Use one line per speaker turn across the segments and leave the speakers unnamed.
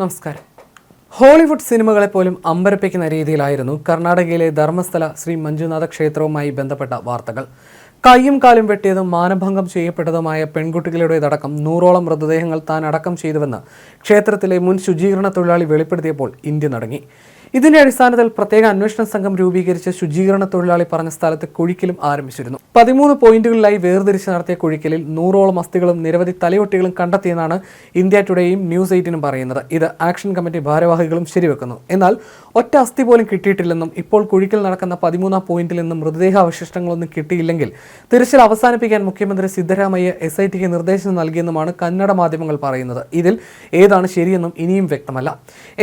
നമസ്കാരം. ഹോളിവുഡ് സിനിമകളെ പോലും അമ്പരപ്പിക്കുന്ന രീതിയിലായിരുന്നു കർണാടകയിലെ ധർമ്മസ്ഥല ശ്രീ മഞ്ജുനാഥ ക്ഷേത്രവുമായി ബന്ധപ്പെട്ട വാർത്തകൾ. കൈയും കാലും വെട്ടിയതും മാനഭംഗം ചെയ്യപ്പെട്ടതുമായ പെൺകുട്ടികളുടേതടക്കം നൂറോളം മൃതദേഹങ്ങൾ താൻ അടക്കം ചെയ്തുവെന്ന് ക്ഷേത്രത്തിലെ മുൻ ശുചീകരണ തൊഴിലാളി വെളിപ്പെടുത്തിയപ്പോൾ ഇന്ത്യ നടങ്ങി. ഇതിന്റെ അടിസ്ഥാനത്തിൽ പ്രത്യേക അന്വേഷണ സംഘം രൂപീകരിച്ച് ശുചീകരണ തൊഴിലാളി പറഞ്ഞ സ്ഥലത്ത് കുഴിക്കലും ആരംഭിച്ചിരുന്നു. പതിമൂന്ന് പോയിന്റുകളിലായി വേർതിരിച്ച് നടത്തിയ കുഴിക്കലിൽ നൂറോളം അസ്ഥികളും നിരവധി തലയൊട്ടികളും കണ്ടെത്തിയെന്നാണ് ഇന്ത്യ ടുഡേയും ന്യൂസ് എയ്റ്റിനും പറയുന്നത്. ഇത് ആക്ഷൻ കമ്മിറ്റി ഭാരവാഹികളും ശരിവെക്കുന്നു. എന്നാൽ ഒറ്റ അസ്ഥി പോലും കിട്ടിയിട്ടില്ലെന്നും ഇപ്പോൾ കുഴിക്കൽ നടക്കുന്ന പതിമൂന്നാം പോയിന്റിൽ നിന്നും മൃതദേഹ അവശിഷ്ടങ്ങളൊന്നും കിട്ടിയില്ലെങ്കിൽ തിരച്ചിൽ അവസാനിപ്പിക്കാൻ മുഖ്യമന്ത്രി സിദ്ധരാമയ്യ എസ് ഐ ടിക്ക് നിർദ്ദേശം നൽകിയെന്നുമാണ് കന്നഡ മാധ്യമങ്ങൾ പറയുന്നത്. ഇതിൽ ഏതാണ് ശരിയെന്നും ഇനിയും വ്യക്തമല്ല.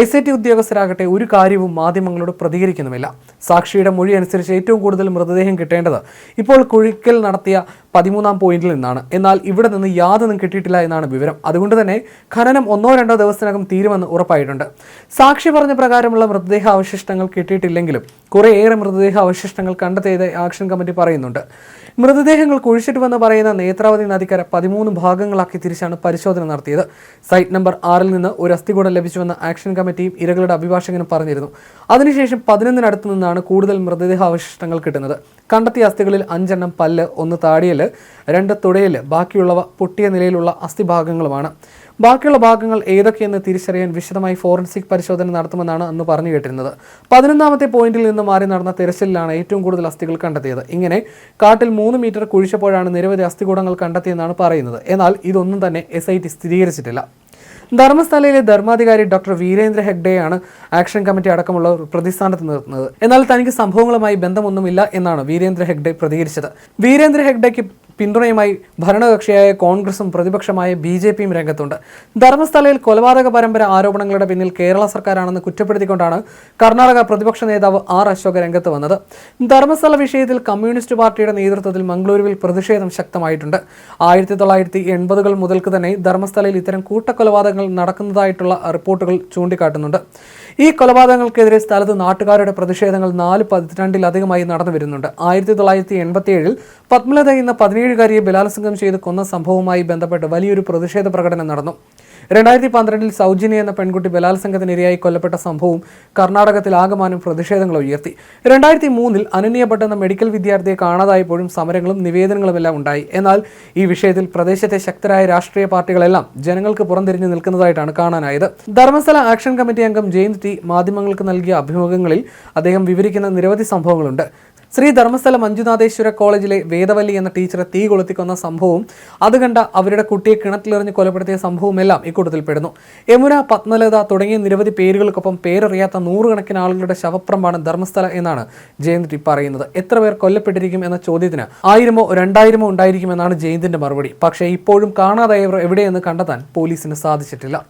എസ് ഐ ടി ഉദ്യോഗസ്ഥരാകട്ടെ ഒരു കാര്യവും മാധ്യമങ്ങളോട് പ്രതികരിക്കുന്നുമില്ല. സാക്ഷിയുടെ മൊഴി അനുസരിച്ച് ഏറ്റവും കൂടുതൽ മൃതദേഹം കിട്ടേണ്ടത് ഇപ്പോൾ കുഴിക്കൽ നടത്തിയ പതിമൂന്നാം പോയിന്റിൽ നിന്നാണ്. എന്നാൽ ഇവിടെ നിന്ന് യാതൊന്നും കിട്ടിയിട്ടില്ല എന്നാണ് വിവരം. അതുകൊണ്ട് തന്നെ ഖനനം ഒന്നോ രണ്ടോ ദിവസത്തിനകം തീരുമെന്ന് ഉറപ്പായിട്ടുണ്ട്. സാക്ഷി പറഞ്ഞ പ്രകാരമുള്ള മൃതദേഹ അവശിഷ്ടങ്ങൾ കിട്ടിയിട്ടില്ലെങ്കിലും കുറേയേറെ മൃതദേഹ അവശിഷ്ടങ്ങൾ കണ്ടെത്തിയത് ആക്ഷൻ കമ്മിറ്റി പറയുന്നുണ്ട്. മൃതദേഹങ്ങൾ കുഴിച്ചിട്ടുവെന്ന് പറയുന്ന നേത്രാവതി നദിക്കര പതിമൂന്ന് ഭാഗങ്ങളാക്കി തിരിച്ചാണ് പരിശോധന നടത്തിയത്. സൈറ്റ് നമ്പർ ആറിൽ നിന്ന് ഒരു അസ്ഥികൂടം ലഭിച്ചുവെന്ന് ആക്ഷൻ കമ്മിറ്റിയും ഇരകളുടെ അഭിഭാഷകനും പറഞ്ഞിരുന്നു. അതിനുശേഷം പതിനൊന്നിനടുത്ത് നിന്നാണ് കൂടുതൽ മൃതദേഹ അവശിഷ്ടങ്ങൾ കിട്ടുന്നത്. കണ്ടെത്തിയ അസ്ഥികളിൽ അഞ്ചെണ്ണം പല്ല് ഒന്ന് താടിയൽ രണ്ട് തുടയിൽ ബാക്കിയുള്ളവ പൊട്ടിയ നിലയിലുള്ള അസ്ഥിഭാഗങ്ങളുമാണ്. ബാക്കിയുള്ള ഭാഗങ്ങൾ ഏതൊക്കെയെന്ന് തിരിച്ചറിയാൻ വിശദമായി ഫോറൻസിക് പരിശോധന നടത്തുമെന്നാണ് അന്ന് പറഞ്ഞു കേട്ടിരുന്നത്. പതിനൊന്നാമത്തെ പോയിന്റിൽ നിന്ന് മാറി നടന്ന തെരച്ചിലാണ് ഏറ്റവും കൂടുതൽ അസ്ഥികൾ കണ്ടെത്തിയത്. ഇങ്ങനെ കാട്ടിൽ മൂന്ന് മീറ്റർ കുഴിച്ചപ്പോഴാണ് നിരവധി അസ്ഥികൂടങ്ങൾ കണ്ടെത്തിയെന്നാണ് പറയുന്നത്. എന്നാൽ ഇതൊന്നും തന്നെ എസ് സ്ഥിരീകരിച്ചിട്ടില്ല. ധർമ്മസ്ഥലയിലെ ധർമാധികാരി ഡോക്ടർ വീരേന്ദ്ര ഹെഗ്ഡെയാണ് ആക്ഷൻ കമ്മിറ്റി അടക്കമുള്ള പ്രതിസ്ഥാനത്ത് നിർത്തുന്നത്. എന്നാൽ തനിക്ക് സംഭവങ്ങളുമായി ബന്ധമൊന്നുമില്ല എന്നാണ് വീരേന്ദ്ര ഹെഗ്ഡെ പ്രതികരിച്ചത്. വീരേന്ദ്ര ഹെഗ്ഡെക്ക് പിന്തുണയുമായി ഭരണകക്ഷിയായ കോൺഗ്രസും പ്രതിപക്ഷമായ ബി ജെ പിയും രംഗത്തുണ്ട്. ധർമ്മസ്ഥലയിൽ കൊലപാതക പരമ്പര ആരോപണങ്ങളുടെ പിന്നിൽ കേരള സർക്കാരാണെന്ന് കുറ്റപ്പെടുത്തിക്കൊണ്ടാണ് കർണാടക പ്രതിപക്ഷ നേതാവ് ആർ അശോക് രംഗത്ത് വന്നത്. ധർമ്മസ്ഥല വിഷയത്തിൽ കമ്മ്യൂണിസ്റ്റ് പാർട്ടിയുടെ നേതൃത്വത്തിൽ മംഗളൂരുവിൽ പ്രതിഷേധം ശക്തമായിട്ടുണ്ട്. ആയിരത്തി തൊള്ളായിരത്തി എൺപതുകൾ മുതൽക്ക് തന്നെ ധർമ്മസ്ഥലയിൽ ഇത്തരം കൂട്ടക്കൊലപാതകങ്ങൾ നടക്കുന്നതായിട്ടുള്ള റിപ്പോർട്ടുകൾ ചൂണ്ടിക്കാട്ടുന്നുണ്ട്. ഈ കൊലപാതകങ്ങൾക്കെതിരെ സ്ഥലത്ത് നാട്ടുകാരുടെ പ്രതിഷേധങ്ങൾ നാല് പതിറ്റാണ്ടിലധികമായി നടന്നു വരുന്നുണ്ട്. ആയിരത്തി തൊള്ളായിരത്തി എൺപത്തി ഏഴിൽ പത്മലത എന്ന പതിനേഴുകാരിയെ ബലാത്സംഗം ചെയ്ത് കൊന്ന സംഭവവുമായി ബന്ധപ്പെട്ട് വലിയൊരു പ്രതിഷേധ പ്രകടനം നടന്നു. രണ്ടായിരത്തി പന്ത്രണ്ടിൽ സൗജന്യ എന്ന പെൺകുട്ടി ബലാത്സംഗത്തിനിരയായി കൊല്ലപ്പെട്ട സംഭവവും കർണാടകത്തിൽ ആകമാനം പ്രതിഷേധങ്ങൾ ഉയർത്തി. രണ്ടായിരത്തി മൂന്നിൽ അനന്യ എന്ന മെഡിക്കൽ വിദ്യാർത്ഥിയെ കാണാതായപ്പോഴും സമരങ്ങളും നിവേദനങ്ങളുമെല്ലാം ഉണ്ടായി. എന്നാൽ ഈ വിഷയത്തിൽ പ്രദേശത്തെ ശക്തരായ രാഷ്ട്രീയ പാർട്ടികളെല്ലാം ജനങ്ങൾക്ക് പുറംതിരിഞ്ഞു നിൽക്കുന്നതായിട്ടാണ് കാണാനായത്. ധർമ്മസ്ഥല ആക്ഷൻ കമ്മിറ്റി അംഗം ജയന്ത് ടി മാധ്യമങ്ങൾക്ക് നൽകിയ അഭിമുഖങ്ങളിൽ അദ്ദേഹം വിവരിക്കുന്ന നിരവധി സംഭവങ്ങളുണ്ട്. ശ്രീ ധർമ്മസ്ഥല മഞ്ജുനാഥേശ്വര കോളേജിലെ വേദവല്ലി എന്ന ടീച്ചറെ തീ കൊളുത്തിക്കൊന്ന സംഭവവും അത് കണ്ട അവരുടെ കുട്ടിയെ കിണറ്റിലെറിഞ്ഞ് കൊലപ്പെടുത്തിയ സംഭവമെല്ലാം ഇക്കൂട്ടത്തിൽപ്പെടുന്നു യമുന പത്മലത തുടങ്ങിയ നിരവധി പേരുകൾക്കൊപ്പം പേരറിയാത്ത നൂറുകണക്കിന് ആളുകളുടെ ശവപ്രമാണ് ധർമ്മസ്ഥല എന്നാണ് ജയന്തി പറയുന്നത്. എത്ര പേർ കൊല്ലപ്പെട്ടിരിക്കും എന്ന ചോദ്യത്തിന് ആയിരമോ രണ്ടായിരമോ ഉണ്ടായിരിക്കുമെന്നാണ് ജയന്തിന്റെ മറുപടി. പക്ഷേ ഇപ്പോഴും കാണാതായവർ എവിടെയെന്ന് കണ്ടെത്താൻ പോലീസിന് സാധിച്ചിട്ടില്ല.